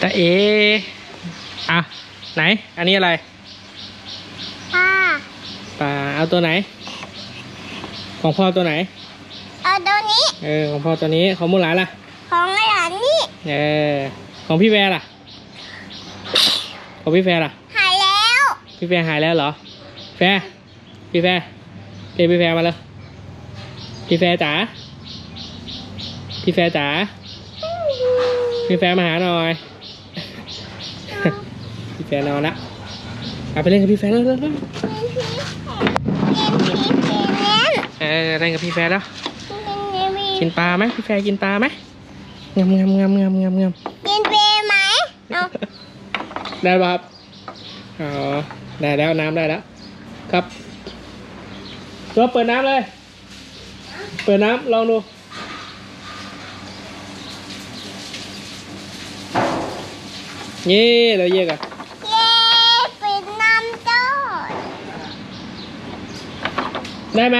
ตาเออะไหน อันนี้อะไรค่ะปลาเอาตัวไหน ของพ่อตัวไหน เอาตัวนี้ เออ ของพ่อตัวนี้ ของมูหลานล่ะ ของหลานนี่ เออ ของพี่แวร์ล่ะ ของพี่แฟร์ล่ะ หายแล้ว พี่แฟร์หายแล้วเหรอ แฟร์พี่แฟร์เรียกพี่แฟร์มาเลยพี่แฟร์จ๋า พี่แฟร์จ๋า พี่แฟร์มาหาหน่อย พี่แฟร์นอนละเอาไปเล่นกับพี่แฟร์แล้วแล้วแล้วเป็นผีผีเน้นเออเล่นกับพี่แฟร์แล้วเป็นมีกินปลาไหมพี่แฟร์กินปลาไหมงำงำงำงำงำงำกินเปไหมเอาได้ป่ะครับอ๋อได้แล้วน้ำได้แล้ว ครับตัวเปิดน้ำเลย เปิดน้ำลองดู เย่เราเย่กันเย่ปิน้ำจ้ได้ไหม